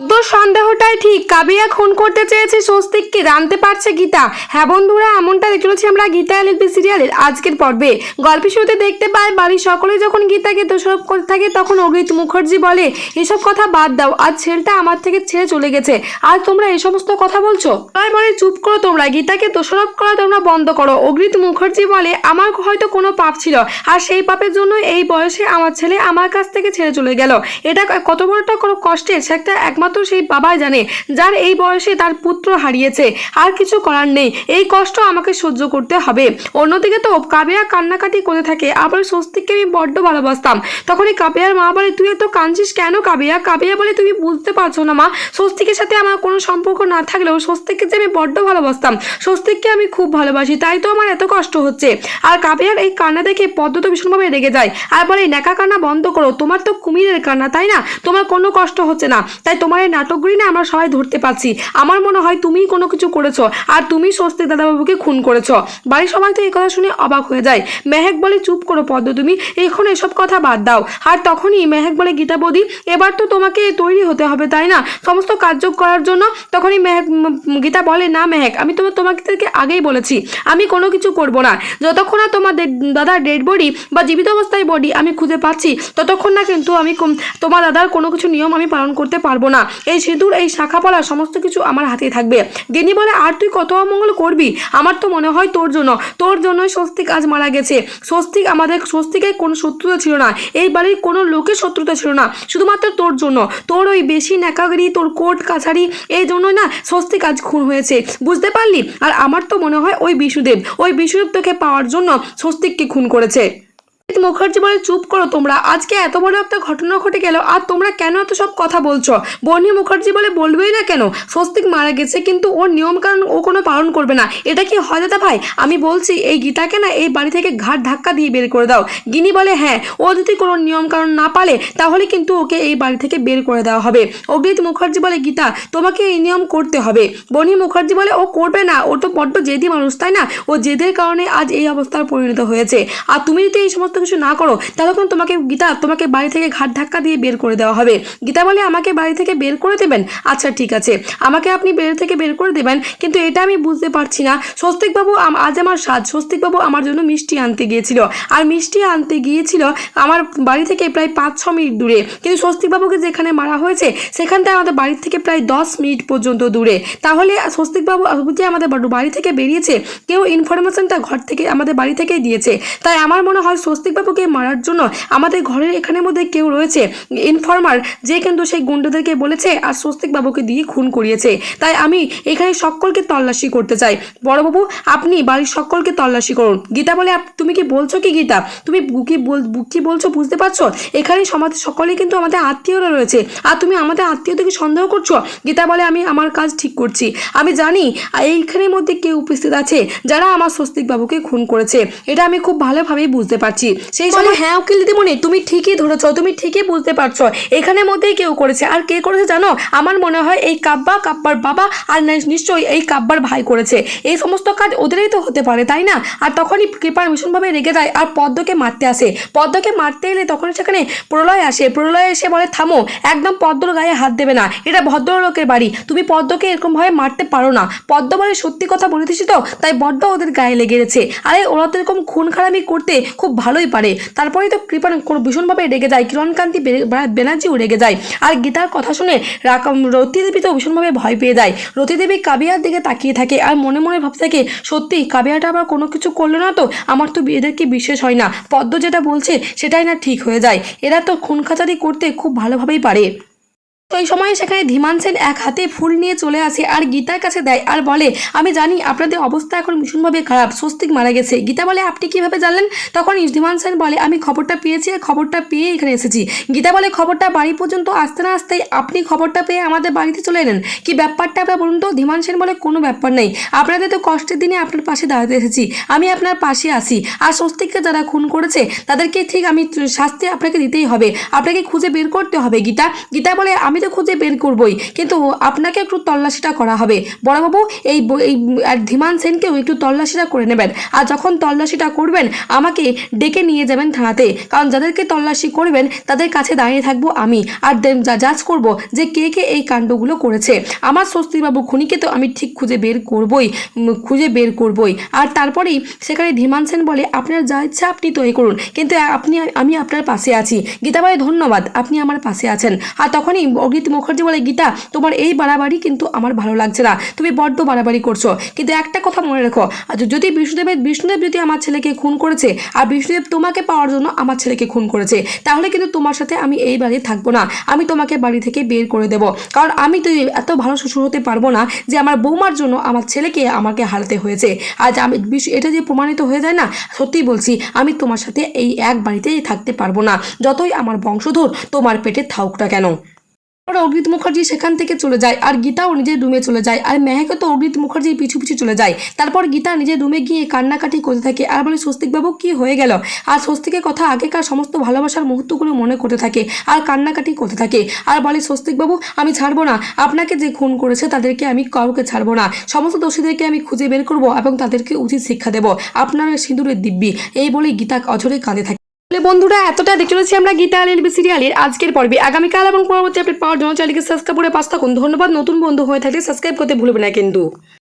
তো সন্দেহটাই ঠিক। কাবিয়া খুন করতে চেয়েছে স্বস্তিককে, জানতে পারছে গীতা। হ্যাঁ বন্ধুরা, এমনটা দেখতে চলেছি আমরা গীতা এলএলপি সিরিয়ালের আজকের পর্বে। গল্পের শুরুতে দেখতে পাই বাড়ির সকলে যখন গীতাকে দোষারোপ করতে থাকে, তখন অগ্রিত মুখার্জি বলে, এসব কথা বাদ দাও, আজ ছেলেটা আমার থেকে ছেড়ে চলে গেছে। আর তোমরা এই সমস্ত কথা বলছো? তাই বলে, চুপ করো তোমরা, গীতাকে দোষারোপ করা তোমরা বন্ধ করো। অগ্রিত মুখার্জি বলে, আমার হয়তো কোনো পাপ ছিল, আর সেই পাপের জন্য এই বয়সে আমার ছেলে আমার কাছ থেকে ছেড়ে চলে গেল। এটা কত বড়টা কোনো কষ্টের সেটা একমাত্র সেই বাবাই জানে যার এই বয়সে তার পুত্র হারিয়েছে। আর কিছু করার নেই। এই কষ্ট আমাকে সহ্য করতে হবে। অন্যদিকে তো কাবিয়া কান্নাকাটি করে থাকে। আবার স্বস্তিককে আমি বড্ড ভালোবাসতাম। তখনই কাবিয়ার মা বলে, তুই এত কাঁদছিস কেন কাবিয়া? কাবিয়া বলে, তুমি বুঝতে পারছ না মা। স্বস্তিকের সাথে আমার কোনো সম্পর্ক না থাকলেও স্বস্তিককে যে আমি বড্ড ভালোবাসতাম, স্বস্তিককে আমি খুব ভালোবাসি। তাই তো আমার এত কষ্ট হচ্ছে। আর কাবিয়ার এই কান্না দেখে পদ্ম তো ভীষণভাবে রেগে যায়। আর বলে নেকা কান্না বন্ধ করো। তোমার তো কুমিরের কান্না, তাই না? তোমার কোনো কষ্ট হচ্ছে না। তাই তোমার এই নাটকগুলি না আমরা সবাই ধরতে পারছি। আমার মনে হয় তুমিই কোনো কিছু করেছ আর তুমি স্বস্তিক দাদাবাবুকে খুন করেছ। বাড়ির সবাই তো এই কথা শুনে অবাক হয়ে যায়। মেহেক বলে, চুপ করো পদ্ম তুমি এখন এসব কথা বাদ দাও। আর তখনই মেহেক বলে, গীতা বৌদি, এবার তো তোমাকে তৈরি হতে হবে, তাই না? সমস্ত কার্য করার জন্য তখনই মেহেক, গীতা বলে, না মেহেক, আমি তোমার তোমাকে আগেই বলেছি, আমি কোনো কিছু করব না। যতক্ষণ না তোমার দাদার ডেড বডি বা জীবিত অবস্থায় বডি আমি খুঁজে পাচ্ছি, ততক্ষণ না কিন্তু আমি তোমার দাদার কোনো কিছু নিয়ম আমি পালন করতে পারব না। এই সিঁদুর, এই শাখা পলা সমস্ত কিছু আমার হাতেই থাকবে। গিনি বলে, আর তুই কত অমঙ্গল করবি? আমার তো মনে হয় তোর জন্য, তোর জন্যই স্বস্তিক আজ মারা গেছে। স্বস্তিক আমাদের, স্বস্তিকের কোনো শত্রুতা ছিল না, এই বাড়ির কোনো লোকের শত্রুতা ছিল না, শুধুমাত্র তোর জন্য। তোর ওই বেশি ন্যাকাগিরি, তোর কোর্ট কাছারি, এই জন্যই না স্বস্তিক আজ খুন হয়েছে। বুঝতে পারলি? আর আমার তো মনে হয় ওই বিশুদেব ওই বিশুদেব তোকে পাওয়ার জন্য স্বস্তিককে খুন করেছে। মুখার্জি বলে চুপ করো তোমরা। আজকে এত বড় একটা ঘটনা ঘটে গেল, আর তোমরা কেন এত সব কথা বলছো? বর্ণি মুখার্জি বলে বলবেই না কেন? স্বস্তিক মারা গেছে, কিন্তু ওর নিয়ম কারণ ও কোনো পালন করবে না। এটা কি হয় দাদা ভাই? আমি বলছি, এই গীতাকে না এই বাড়ি থেকে ঘাট ধাক্কা দিয়ে বের করে দাও। গিনি বলে হ্যাঁ ও যদি কোনো নিয়ম কারণ না পালে, তাহলে কিন্তু ওকে এই বাড়ি থেকে বের করে দেওয়া হবে। অগ্রিত মুখার্জি বলে, গীতা, তোমাকে এই নিয়ম করতে হবে। বনি মুখার্জি বলে, ও করবে না, ও তো বড্ড জেদি মানুষ, তাই না? ও জেদের কারণে আজ এই অবস্থার পরিণত হয়েছে। আর তুমি যদি এই সমস্ত কিছু না করো তাহলে তোমাকে গীতা, তোমাকে বাড়ি থেকে ঘাট ধাক্কা দিয়ে বের করে দেওয়া হবে। গীতা বলে, আমাকে বাড়ি থেকে বের করে দেবেন? আচ্ছা ঠিক আছে। আমাকে আপনি বের থেকে বের করে দেবেন, কিন্তু এটা আমি বুঝতে পারছি না। স্বস্তিকবাবু আজ আমার সাজ, স্বস্তিকবাবু আমার জন্য মিষ্টি আনতে গিয়েছিল। আর মিষ্টি আনতে গিয়েছিল আমার বাড়ি থেকে প্রায় পাঁচ ছ মিনিট দূরে। কিন্তু স্বস্তিকবাবুকে যেখানে মারা হয়েছে সেখান থেকে আমাদের বাড়ি থেকে প্রায় দশ মিনিট পর্যন্ত দূরে। তাহলে স্বস্তিকবাবু যে আমাদের বাড়ি- থেকে বেরিয়েছে। কেউ ইনফরমেশনটা ঘর থেকে আমাদের বাড়ি থেকেই দিয়েছে। তাই আমার মনে হয় স্বস্তিকবাবুকে মারার জন্য আমাদের ঘরের এখানের মধ্যে কেউ রয়েছে। ইনফর্মার যে কিন্তু সেই গুন্ডাদেরকে বলেছে আর স্বস্তিকবাবুকে দিয়ে খুন করিয়েছে। তাই আমি এখানে সকলকে তল্লাশি করতে চাই। বড়বাবু, আপনি বাড়ির সকলকে তল্লাশি করুন। গীতা বলে তুমি কি বলছো কি গীতা? তুমি কি বল কি বলছো, বুঝতে পারছ? এখানে সমাজ সকলেই কিন্তু আমাদের আত্মীয়রা রয়েছে। আর তুমি আমাদের আত্মীয়দেরকে সন্দেহ করছ? গীতা বলে, আমি আমার কাজ ঠিক করছি। আমি জানি এইখানের মধ্যে কেউ উপস্থিত আছে যারা আমার স্বস্তিক বাবুকে খুন করেছে। এটা আমি খুব ভালোভাবেই বুঝতে পারছি। সেই সময় হ্যাঁ উকিল দিদিমণি তুমি ঠিকই ধরেছ তুমি ঠিকই বুঝতে পারছ। এখানের মধ্যেই কেউ করেছে। আর কে করেছে জানো? আমার মনে হয় এই কাব্বা কাব্বার বাবা আর নিশ্চয়ই এই কাব্বার ভাই করেছে। এই সমস্ত কাজ ওদেরই তো হতে পারে তাই না? আর তখনই কৃপার ভীষণভাবে রেগে যায় আর পদ্মকে মারতে আসে। পদ্মকে মারতে এলে তখন সেখানে প্রলয় আসে। প্রলয় এসে বলে থামো একদম পদ্মর গায়ে হাত দেবে না। এটা ভদ্রলোকের বাড়ি। তুমি পদ্মকে এরকমভাবে মারতে পারো না। পদ্ম বলে সত্যি কথা বলেছিস তো? তাই বড্ড ওদের গায়ে লেগে গেছে। আরে ওরা তো এরকম খুন খারামি করতে খুব ভালোই পারে। তারপরেই তো কৃপান ভীষণভাবে রেগে যায়। কিরণকান্তি ব্যানার্জিও রেগে যায়। আর গীতার কথা শুনে রতিদেবী রতি দেবী তো ভীষণভাবে ভয় পেয়ে যায়। রতিদেবী কাবিয়ার দিকে তাকিয়ে থাকে আর মনে মনে ভাবতে থাকে, সত্যি কাবিয়াটা আবার কোনো কিছু করল না তো? আমার তো এদেরকে বিশ্বাস হয় না। পদ্ম যেটা বলছে, সেটাই না ঠিক হয়ে যায়। এরা তো খুন খাচারি করতে খুব ভালোভাবেই পারে। এই সময় সেখানে ধীমান সেন এক হাতে ফুল নিয়ে চলে আসে আর গীতার কাছে দেয় আর বলে, আমি জানি আপনাদের অবস্থা এখন ভীষণভাবে খারাপ, স্বস্তিক মারা গেছে। গীতা বলে, আপনি কীভাবে জানলেন? তখন ধীমান সেন বলে, আমি খবরটা পেয়েছি আর খবরটা পেয়ে এখানে এসেছি। গীতা বলে, খবরটা বাড়ি পর্যন্ত আসতে না আসতেই আপনি খবরটা পেয়ে আমাদের বাড়িতে চলে এলেন। কি ব্যাপারটা আপনার বলুন তো? ধীমান সেন বলে, কোনো ব্যাপার নেই। আপনাদের তো কষ্টের দিনে আপনার পাশে দাঁড়াতে এসেছি। আমি আপনার পাশে আসি আর স্বস্তিককে যারা খুন করেছে, তাদেরকে ঠিক আমি শাস্তি আপনাকে দিতেই হবে। আপনাকে খুঁজে বের করতে হবে গীতা। গীতা বলে, আমি আমি তো খুঁজে বের করবই। কিন্তু আপনাকে একটু তল্লাশিটা করা হবে। বড়বাবু, এই এই ধীমান সেনকেও একটু তল্লাশিটা করে নেবেন। আর যখন তল্লাশিটা করবেন, আমাকে ডেকে নিয়ে যাবেন থানাতে। কারণ যাদেরকে তল্লাশি করবেন, তাদের কাছে দাঁড়িয়ে থাকব আমি। আর জাজ করব যে কে কে এই কাণ্ডগুলো করেছে। আমার স্বস্তিবাবু খুনিকে তো আমি ঠিক খুঁজে বের করবই খুঁজে বের করবই। আর তারপরেই সেখানে ধীমান সেন বলে, আপনার যা ইচ্ছা আপনি তৈরি করুন। কিন্তু আপনি, আমি আপনার পাশে আছি। গীতাবাই, ধন্যবাদ। আপনি আমার পাশে আছেন। আর তখনই অগ্রিত মুখার্জি বলে, গীতা, তোমার এই বাড়াবাড়ি কিন্তু আমার ভালো লাগছে না। তুমি বড্ড বাড়াবাড়ি করছ। কিন্তু একটা কথা মনে রেখো যদি বিষ্ণুদেবের, বিষ্ণুদেব যদি আমার ছেলেকে খুন করেছে আর বিষ্ণুদেব তোমাকে পাওয়ার জন্য আমার ছেলেকে খুন করেছে, তাহলে কিন্তু তোমার সাথে আমি এই বাড়ি থাকব না। আমি তোমাকে বাড়ি থেকে বের করে দেব। কারণ আমি তো এত ভালো শ্বশুর হতে পারব না যে আমার বৌমার জন্য আমার ছেলেকে আমাকে হারাতে হয়েছে। আজ আমি এটা যে প্রমাণিত হয়ে যায় না সত্যি বলছি, আমি তোমার সাথে এই এক বাড়িতেই থাকতে পারব না। যতই আমার বংশধর তোমার পেটে থাকুক না কেন। পরে অগ্রিত মুখার্জি সেখান থেকে চলে যায়, আর গীতাও নিজের রুমে চলে যায়, আর মেহেকে তো অগ্রিত মুখার্জি পিছু পিছু চলে যায়। তারপর গীতা নিজের রুমে গিয়ে কান্নাকাটি করতে থাকে, আর বলে, স্বস্তিকবাবু, কি হয়ে গেল? আর স্বস্তিকের কথা আগেকার সমস্ত ভালোবাসার মুহূর্তগুলো মনে করতে থাকে, আর কান্নাকাটি করতে থাকে, আর বলে, স্বস্তিকবাবু, আমি ছাড়বো না। আপনাকে যে খুন করেছে, তাদেরকে আমি কাউকে ছাড়বো না। সমস্ত দোষীদেরকে আমি খুঁজে বের করব এবং তাদেরকে উচিত শিক্ষা দেব। আপনার সিঁদুরের দিব্যি। এই বলে গীতা অঝরে কাঁদে থাকে। তাহলে বন্ধুরা, এতটা দেখতে চলেছি আমরা গীতা আল এলবি সিরিয়ালের আজকের পর্বে। আগামীকাল এবং পরবর্তী আপডেট পাওয়ার জন্য চ্যানেলকে সাবস্ক্রাইব করে পাঁচ থাকুন। ধন্যবাদ। নতুন বন্ধু হয়ে থাকলে সাবস্ক্রাইব করতে ভুলবে না কিন্তু।